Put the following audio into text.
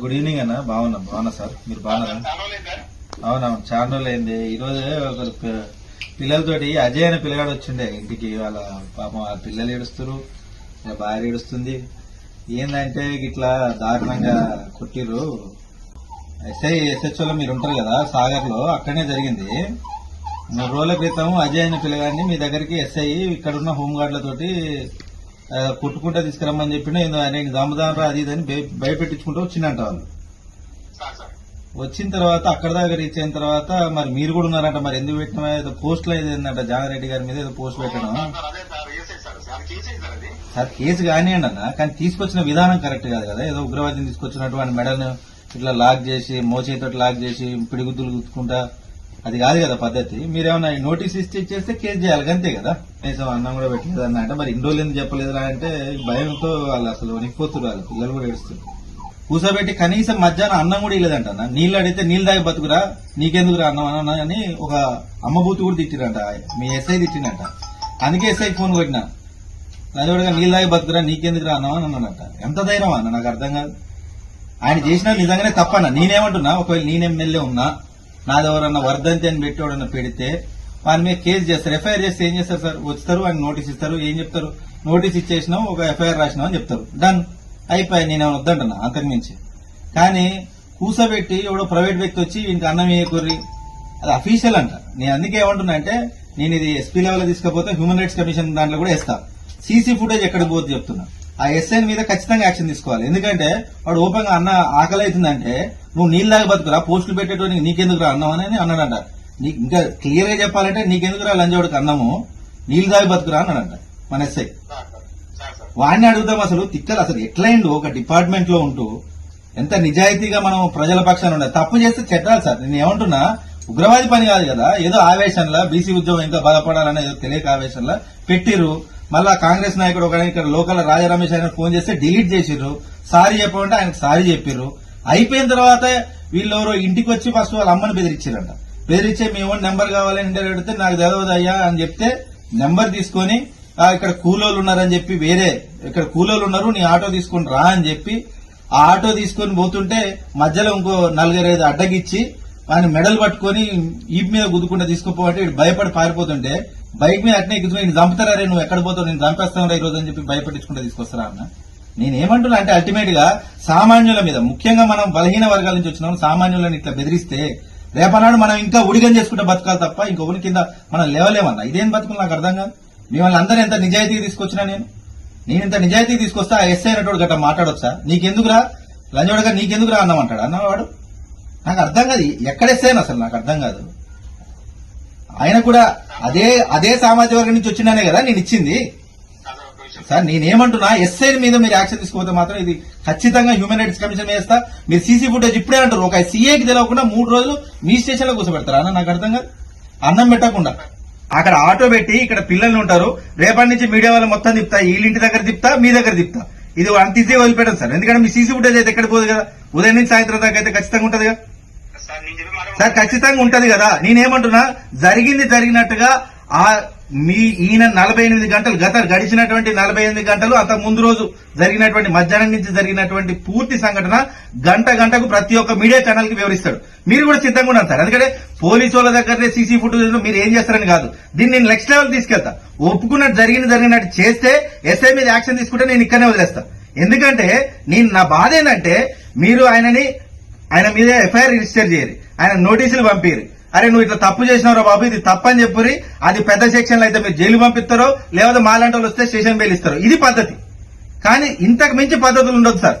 Good evening అన్న. బాగున్నా బాగున్నా సార్. మీరు బాగున్నారా? అవునవును చాలా రోజులు అయింది. ఈరోజు ఒక పిల్లలతోటి అజయ్ అనే పిల్లగాడు వచ్చిండే ఇంటికి. వాళ్ళ పాపం వాళ్ళ పిల్లలు ఏడుస్తారు భార్య ఏడుస్తుంది. ఏంటంటే ఇట్లా దారుణంగా కొట్టిర్రు. ఎస్ఐ ఎస్హెచ్ఓలో మీరు ఉంటారు కదా సాగర్లో అక్కడనే జరిగింది. మూడు రోజుల క్రితం అజయ్ అనే పిల్లగాడిని మీ దగ్గరికి ఎస్ఐ ఇక్కడున్న హోంగార్డులతోటి ఆ, కొట్టుకుంటా తీసుకురమ్మని చెప్పిన నేను దమ్ముదానరా అది ఇది అని భయ- భయపెట్టించుకుంటూ వచ్చిందంట వాళ్ళు. వచ్చిన తర్వాత అక్కడ దాకా రీచ్ అయిన తర్వాత మరి మీరు కూడా ఉన్నారంట మరి ఎందుకు పెట్టినా ఏదో పోస్ట్లో ఏదో ఏందంట జానారెడ్డి గారి మీద ఏదో పోస్ట్ పెట్టడం. సార్ కేసు కానివ్వండి అన్న కానీ తీసుకొచ్చిన విధానం కరెక్ట్ కాదు కదా ఏదో ఉగ్రవాదిని తీసుకొచ్చినటువంటి మెడల్ని ఇట్లా లాక్ చేసి మోచేతో లాక్ చేసి పిడిగుద్దులు గుచ్చుకుంటా అది కాదు కదా పద్ధతి. మీరేమన్నా నోటీస్ ఇస్తే ఇచ్చేస్తే కేసు చేయాలి అంతే కదా? కనీసం అన్నం కూడా పెట్టలేదు అన్న అంటే మరి ఇన్ని రోజులు ఎందుకు చెప్పలేదురా అంటే భయంతో వాళ్ళు అసలు వణికిపోతున్నారు వాళ్ళు పిల్లలు కూడా ఏడుస్తారు కూసోబెట్టి కనీసం మధ్యాహ్నం అన్నం కూడా ఇవ్వలేదంట అన్న నీళ్ళు అడిగితే నీళ్ళు తాగి బతుకురా నీకెందుకురా అన్నం అన్న అని ఒక అమ్మబూతి కూడా తిట్టిరంట మీ ఎస్ఐ తిట్టిండంట అందుకే ఎస్ఐ ఫోన్ కొట్టినా. అది కూడా నీళ్ళు తాగి బతుకురా నీకెందుకురా అన్నం అని అన్నాడంట. ఎంత ధైర్యం అన్న నాకు అర్థం కాదు. ఆయన చేసిన నిజంగానే తప్పన్న. నేనేమంటున్నా? ఒకవేళ నేను ఎమ్మెల్యే ఉన్నా నాది ఎవరన్నా వర్ధంతి అని పెట్టి పెడితే వాని మీద కేసు చేస్తారు. ఎఫ్ఐఆర్ చేస్తే ఏం చేస్తారు సార్? వస్తారు ఆయన నోటీస్ ఇస్తారు. ఏం చెప్తారు? నోటీస్ ఇచ్చేసినాం ఒక ఎఫ్ఐఆర్ రాసినాం అని చెప్తారు. డన్ అయిపోయి నేను వద్దంటున్నా అంతకుమించి కానీ కూసబెట్టి ఎవడో ప్రైవేట్ వ్యక్తి వచ్చి వీనికి అన్నం వేయకూర్రి అది అఫీషియల్ అంట. నేను అందుకే ఏమంటున్నా అంటే నేను ఇది ఎస్పీ లెవెల్ తీసుకపోతే హ్యూమన్ రైట్స్ కమిషన్ దాంట్లో కూడా వేస్తా. సీసీ ఫుటేజ్ ఎక్కడికి పోతే చెప్తున్నా. ఆ ఎస్ఐన్ మీద ఖచ్చితంగా యాక్షన్ తీసుకోవాలి. ఎందుకంటే వాడు ఓపెన్గా అన్న ఆకలి అవుతుందంటే నువ్వు నీళ్ళు బతుకురా పోస్టులు పెట్టేటోనికి నీకెందుకు రా అన్నం అని అన్నాడంట. నీకు ఇంకా క్లియర్గా చెప్పాలంటే నీకెందుకు రా లంజోడికి అన్నము? నీళ్ళు దాగి బతుకురా అన్నాడంట మన ఎస్ఐ. వాడిని అడుగుతాం అసలు తిక్కలు అసలు. ఎట్లయిండు ఒక డిపార్ట్మెంట్లో ఉంటూ ఎంత నిజాయితీగా మనం ప్రజల పక్షాన ఉండాలి తప్పు చేస్తే చెట్టాలి సార్. నేను ఏమంటున్నా ఉగ్రవాది పని కాదు కదా ఏదో ఆవేశంలో బీసీ ఉద్యోగం ఇంకా బలపడాలని ఏదో తెలియక ఆవేశంలో పెట్టిర్రు. మళ్ళా కాంగ్రెస్ నాయకుడు ఒక ఇక్కడ లోకల్ రాజా రమేష్ ఆయన ఫోన్ చేస్తే డిలీట్ చేసిర్రు. సారీ చెప్పమంటే ఆయనకు సారీ చెప్పిర్రు. అయిపోయిన తర్వాత వీళ్ళెవరో ఇంటికి వచ్చి ఫస్ట్ వాళ్ళ అమ్మని బెదిరించారంట. బెదిరించే మేము నెంబర్ కావాలని ఇంటర్ అడిగితే నాకు తెలవదు అయ్యా అని చెప్తే నెంబర్ తీసుకొని ఇక్కడ కూలోళ్ళు ఉన్నారని చెప్పి వేరే ఇక్కడ కూలోళ్ళు ఉన్నారు నీ ఆటో తీసుకొని రా అని చెప్పి ఆ ఆటో తీసుకొని పోతుంటే మధ్యలో ఇంకో నలుగురైదు అడ్డగిచ్చి ఆయన మెడల్ పట్టుకొని ఈప్ మీద గుద్దుకుంటా తీసుకుపోవంటే భయపడి పారిపోతుంటే బైక్ మీద అట్నే ఎక్కుతున్నా నేను చంపుతారా నువ్వు? ఎక్కడ పోతావు? నేను చంపేస్తాను ఈ రోజు అని చెప్పి భయపట్టించుకుంటా తీసుకొస్తారా అన్న. నేనేమంటున్నా అంటే అల్టిమేట్గా సామాన్యుల మీద ముఖ్యంగా మనం బలహీన వర్గాల నుంచి వచ్చిన సామాన్యులను ఇట్లా బెదిరిస్తే రేపనాడు మనం ఇంకా ఉడిగం చేసుకుంటే బతకాలి తప్ప ఇంకొకరి కింద మనం లేవలేమన్నా. ఇదేం బతుకులు నాకు అర్థం కాదు. మిమ్మల్ని అందరూ ఎంత నిజాయితీగా తీసుకొచ్చినా నేను? నేను ఇంత నిజాయితీ తీసుకొస్తా ఆ ఎస్ఐ అయినటువంటి గట్ట మాట్లాడొచ్చా? నీకెందుకురా? లంజోడగా నీకెందుకురా అన్నమంటాడు అన్నవాడు. నాకు అర్థం కాదు. ఎక్కడ ఎస్ఐ అసలు నాకు అర్థం కాదు. ఆయన కూడా అదే అదే సామాజిక వర్గం నుంచి వచ్చినానే కదా నేను ఇచ్చింది. సార్ నేనేమంటున్నా ఎస్ఐ మీద మీరు యాక్షన్ తీసుకోకపోతే మాత్రం ఇది ఖచ్చితంగా హ్యూమన్ రైట్స్ కమిషన్ వేస్తా మీరు సీసీ ఫుటేజ్ ఇప్పుడే అంటారు ఒక సీఏకి తెలియకుండా మూడు రోజులు మీ స్టేషన్లో కూర్చోబెడతారా? అన్న నాకు అర్థం కాదు. అన్నం పెట్టకుండా. అక్కడ ఆటో పెట్టి ఇక్కడ పిల్లలు ఉంటారు. రేపటి నుంచి మీడియా వాళ్ళు మొత్తం తిప్తా వీళ్ళింటి దగ్గర తిప్తా మీ దగ్గర తిప్తా ఇది అంత ఈజీ వదిలిపెట్టదు సార్. ఎందుకంటే మీ సీసీ ఫుటేజ్ అయితే ఎక్కడ పోదు కదా? ఉదయం నుంచి సాయంత్రం దాకా అయితే ఖచ్చితంగా ఉంటది కదా? సార్ ఖచ్చితంగా ఉంటది కదా? నేనేమంటున్నా జరిగింది జరిగినట్టుగా ఆ మీ ఈయన నలభై ఎనిమిది గంటలు గత గడిచినటువంటి నలభై ఎనిమిది గంటలు అంత ముందు రోజు జరిగినటువంటి మధ్యాహ్నం నుంచి జరిగినటువంటి పూర్తి సంఘటన గంట గంటకు ప్రతి ఒక్క మీడియా ఛానల్కి వివరిస్తాడు. మీరు కూడా సిద్ధంగా ఉన్నారు సార్. ఎందుకంటే పోలీసు వాళ్ళ దగ్గరనే సీసీ ఫుటేజ్ మీరు ఏం చేస్తారని కాదు. దీన్ని నేను నెక్స్ట్ లెవెల్ తీసుకెళ్తా. ఒప్పుకున్నట్టు జరిగిన జరిగినట్టు చేస్తే ఎస్ఐ మీద యాక్షన్ తీసుకుంటే నేను ఇక్కడనే వదిలేస్తా. ఎందుకంటే నేను నా బాధ ఏంటంటే మీరు ఆయనని ఆయన మీద ఎఫ్ఐఆర్ రిజిస్టర్ చేయరు ఆయన నోటీసులు పంపిరు అరే నువ్వు ఇట్లా తప్పు చేసినావురా బాబు ఇది తప్పని చెప్పురి అది పెద్ద సెక్షన్లో అయితే మీరు జైలు పంపిస్తారో లేకపోతే మాలాంటి వాళ్ళు వస్తే స్టేషన్ బెయిల్ ఇస్తారు. ఇది పద్ధతి. కానీ ఇంతకు మించి పద్ధతులు ఉండదు సార్.